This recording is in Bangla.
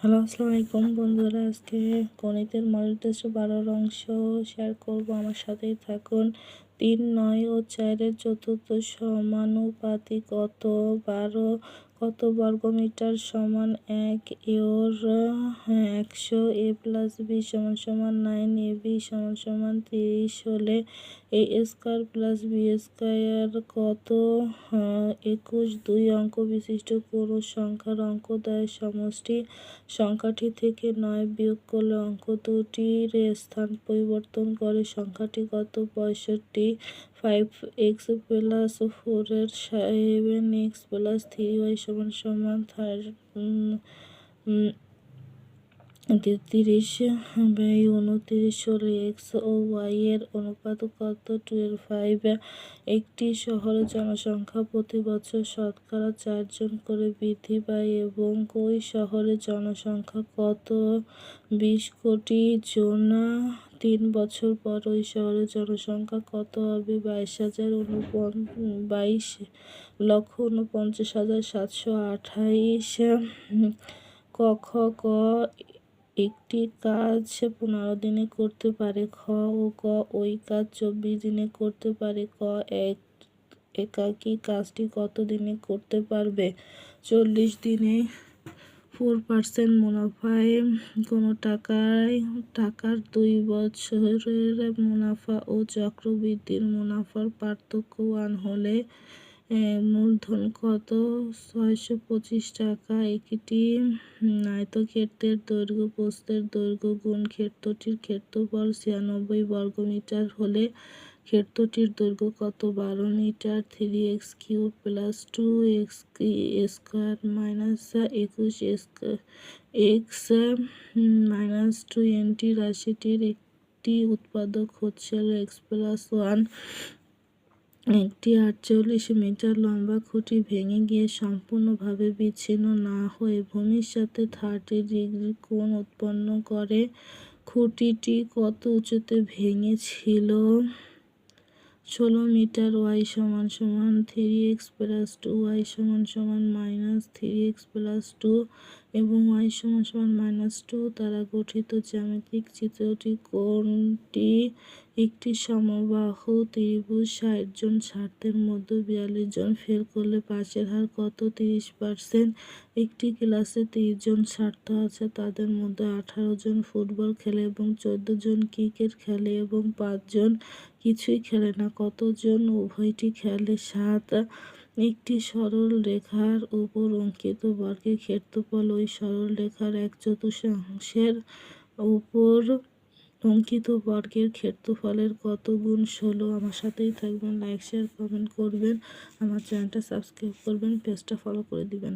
হ্যালো আসসালামু আলাইকুম বন্ধুরা। আজকে গণিতের মডেল টেস্ট বারোর অংশ শেয়ার করব। আমার সাথেই থাকুন। তিন, নয় ও চারের চতুর্থ সমানুপাতি কত বারো? কত বর্গমিটার সমান এক? এর একশো। এ প্লাস বি সমান সমান নাইন। এ বি সমান সমান তিরিশ হলে A square plus B square কত? একুশ। দুই অঙ্ক বিশিষ্ট কোনো সংখ্যার অঙ্ক দেয় সমষ্টি। সংখ্যাটি থেকে নয় বিয়োগ করলে অঙ্ক দুটির স্থান পরিবর্তন করে সংখ্যাটি কত? পঁয়ষট্টি। ফাইভ এক্স প্লাস ফোরের seven X plus three Y সমান সমান থার্ড তেত্রিশ বাই উনত্রিশ হলে এক্স ও ওয়াই এর অনুপাত কত? টুয়েলভ ফাইভ একটি শহরের জনসংখ্যা প্রতি বছর শতকরা চারজন করে বৃদ্ধি পায় এবং ওই শহরের জনসংখ্যা কত? বিশ কোটি জন তিন বছর পর ওই শহরের জনসংখ্যা কত হবে? বাইশ হাজার উনপন, বাইশ লক্ষ উনপঞ্চাশ হাজার সাতশো আঠাইশ। ক খ ক একটি কাজ পনেরো দিনে করতে পারে, খ ও ক ওই কাজ চব্বিশ দিনে করতে পারে, ক এক, একাকী কাজটি কত দিনে করতে পারবে? চল্লিশ দিনে ফোর পার্সেন্ট মুনাফায় কোনো টাকায়, টাকার দুই বছরের মুনাফা ও চক্রবৃদ্ধির মুনাফার পার্থক্য ওয়ান হলে মূলধন কত? ছয়শো পঁচিশ টাকা। একটি আয়তক্ষেত্রের দৈর্ঘ্য, প্রস্থের দৈর্ঘ্য, গুণ ক্ষেত্রটির ক্ষেত্রফল ছিয়ানব্বই বর্গমিটার হলে ক্ষেত্রটির দৈর্ঘ্য কত? বারো metre three X Q plus two X square minus একুশ এক্স মাইনাস টোয়েন্টি রাশিটির একটি উৎপাদক হচ্ছে এক্স প্লাস ওয়ান একটি আটচল্লিশ মিটার লম্বা খুঁটি ভেঙে গিয়ে সম্পূর্ণভাবে বিচ্ছিন্ন না হয়ে ভূমির সাথে থার্টি ডিগ্রি কোণ উৎপন্ন করে। খুঁটিটি কত উঁচুতে ভেঙেছিল? ষোলো মিটার ওয়াই সমান সমান three X plus two Y সমান সমান minus three X plus two এবং ওয়াই সমান সমান মাইনাস টু দ্বারা গঠিত জ্যামিতিক চিত্রটি কোনটি একটি সমবাহু ত্রিভুজ ষাট জন ছাত্রের মধ্যে বিয়াল্লিশ জন ফেল করলে পাশের হার কত? তিরিশ পার্সেন্ট একটি ক্লাসে তিরিশ জন ছাত্র আছে, তাদের মধ্যে আঠারো জন ফুটবল খেলে এবং চোদ্দ জন ক্রিকেট খেলে এবং পাঁচজন কিছুই খেলে না। কতজন উভয়টি খেলে? সাত। একটি সরল রেখার উপর অঙ্কিত বর্গের ক্ষেত্রফল, ওই সরল রেখার এক চতুর্থাংশের উপর অঙ্কিত বর্গের ক্ষেত্রফলের কত গুণ ষোলো? আমার সাথেই থাকবেন লাইক শেয়ার কমেন্ট করবেন, আমার চ্যানেলটা সাবস্ক্রাইব করবেন পেজটা ফলো করে দিবেন।